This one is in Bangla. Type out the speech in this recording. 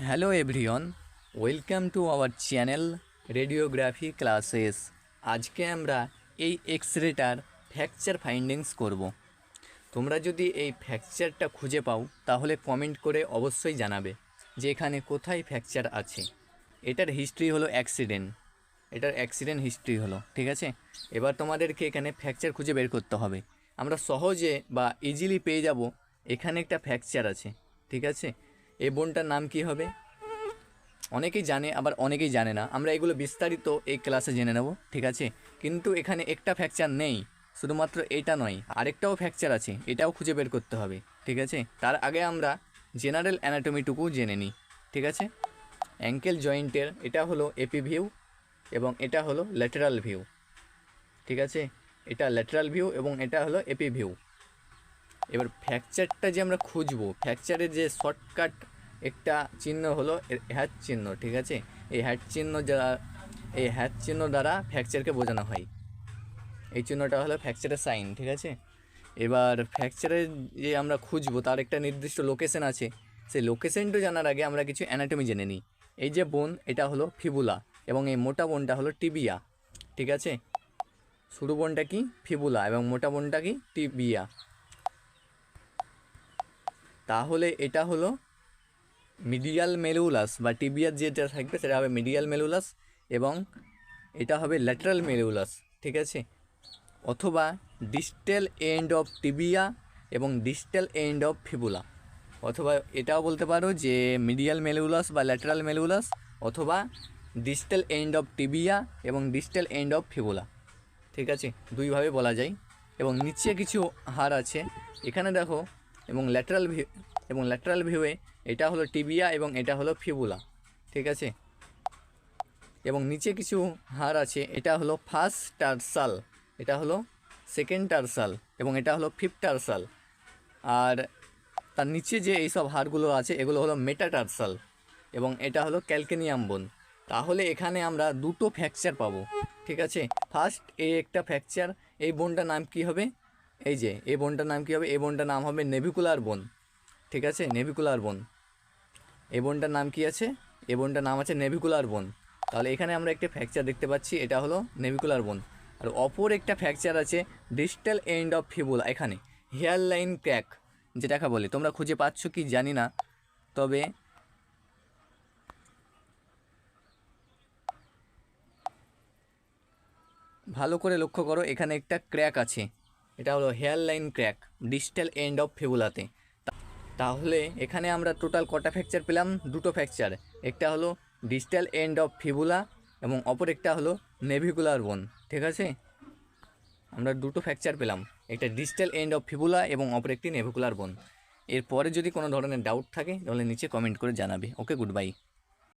Hello everyone welcome to our channel radiography classes আজকে আমরা এই এক্স রেটার ফ্র্যাকচার ফাইন্ডিংস করব। তোমরা যদি এই ফ্র্যাকচারটা খুঁজে পাও, তাহলে কমেন্ট করে অবশ্যই জানাবে যে এখানে কোথায় ফ্র্যাকচার আছে। এটার হিস্ট্রি হলো অ্যাক্সিডেন্ট এটার অ্যাক্সিডেন্ট হিস্ট্রি হলো, ঠিক আছে? এবার তোমাদেরকে এখানে ফ্র্যাকচার খুঁজে বের করতে হবে। আমরা সহজে বা ইজিলি পেয়ে যাব, এখানে একটা ফ্র্যাকচার আছে, ঠিক আছে? এই বোনটার নাম কি হবে? অনেকেই জানে, আবার অনেকেই জানে না। আমরা এগুলো বিস্তারিত এই ক্লাসে জেনে নেব, ঠিক আছে? কিন্তু এখানে একটা ফ্র্যাকচার নেই, শুধুমাত্র এটা নয়, আরেকটাও ফ্র্যাকচার আছে, এটাও খুঁজে বের করতে হবে, ঠিক আছে? তার আগে আমরা জেনারেল অ্যানাটমিটুকু জেনে নিই, ঠিক আছে? অ্যাঙ্কেল জয়েন্টের এটা হলো এপি ভিউ এবং এটা হলো ল্যাটেরাল ভিউ ঠিক আছে? এটা ল্যাটেরাল ভিউ এবং এটা হলো এপি ভিউ এবার ফ্র্যাকচারটা যে আমরা খুঁজবো ফ্র্যাকচারের যে শর্টকাট একটা চিহ্ন হলো হ্যাচ চিহ্ন, ঠিক আছে? এই হ্যাচ চিহ্ন যারা এই হ্যাচ চিহ্ন দ্বারা ফ্র্যাকচারকে বোঝানো হয়। এই চিহ্নটা হলো ফ্র্যাকচারের সাইন ঠিক আছে? এবার ফ্র্যাকচারের যে আমরা খুঁজবো, তার একটা নির্দিষ্ট লোকেশন আছে। সেই লোকেশনটা জানার আগে আমরা কিছু অ্যানাটমি জেনে নিই। এই যে বোন এটা হলো ফিবুলা এবং এই মোটা বোনটা হলো টিবিয়া ঠিক আছে? সরু বোনটা কি? ফিবুলা এবং মোটা বোনটা কি? টিবিয়া তাহলে এটা হলো মিডিয়াল মেলুলাস বা টিবিয়ার যেটা থাকবে সেটা হবে মিডিয়াল মেলুলাস এবং এটা হবে ল্যাটারাল মেলুলাস ঠিক আছে? অথবা ডিস্টাল এন্ড অফ টিবিয়া এবং ডিস্টাল এন্ড অফ ফিবুলা অথবা এটাও বলতে পারো যে মিডিয়াল মেলুলাস বা ল্যাটারাল মেলুলাস অথবা ডিস্টাল এন্ড অফ টিবিয়া এবং ডিস্টাল এন্ড অফ ফিবুলা ঠিক আছে? দুইভাবে বলা যায় এবং নিচে কিছু হার আছে, এখানে দেখো এবং ল্যাটারাল এবং ল্যাটারাল ভিউয়ে এটা হলো টিবিয়া এবং এটা হলো ফিবুলা ঠিক আছে? এবং নিচে কিছু হাড় আছে, এটা হলো ফার্স্ট টার্সাল এটা হলো সেকেন্ড টার্সাল এবং এটা হলো ফিফথ টার্সাল আর তার নিচে যে এইসব হাড়গুলো আছে, এগুলো হলো মেটাটার্সাল এবং এটা হলো ক্যালকেনিয়াম বোন তাহলে এখানে আমরা দুটো ফ্র্যাকচার পাবো, ঠিক আছে? ফার্স্ট এই একটা ফ্র্যাকচার এই বোনটার নাম কি হবে? এই যে, এই বোনটার নাম কী হবে? এই বোনটার নাম হবে নেভিকুলার বোন ঠিক আছে? নেভিকুলার বোন এই বোনটার নাম কি আছে? এই বোনটার নাম আছে নেভিকুলার বোন তাহলে এখানে আমরা একটা ফ্র্যাকচার দেখতে পাচ্ছি, এটা হলো নেভিকুলার বোন আর অপর একটা ফ্র্যাকচার আছে ডিস্টাল এন্ড অফ ফিবুলা এখানে হেয়ার লাইন ক্র্যাক যেটাকে বলে। তোমরা খুঁজে পাচ্ছ কি জানি না, তবে ভালো করে লক্ষ্য করো, এখানে একটা ক্র্যাক আছে, এটা হলো hair line crack distal end of ফিবুলাতে তাহলে এখানে আমরা টোটাল কটা ফ্র্যাকচার পেলাম? দুটো ফ্র্যাকচার একটা হলো ডিস্টাল এন্ড অফ ফিবুলা এবং অপর একটা হলো নেভিকুলার বোন ঠিক আছে? আমরা দুটো ফ্র্যাকচার পেলাম। একটা ডিস্টাল এন্ড অফ ফিবুলা এবং অপর একটি নেভিকুলার বোন এরপরে যদি কোনো ধরনের ডাউট থাকে, তাহলে নিচে কমেন্ট করে জানাবে। Okay good bye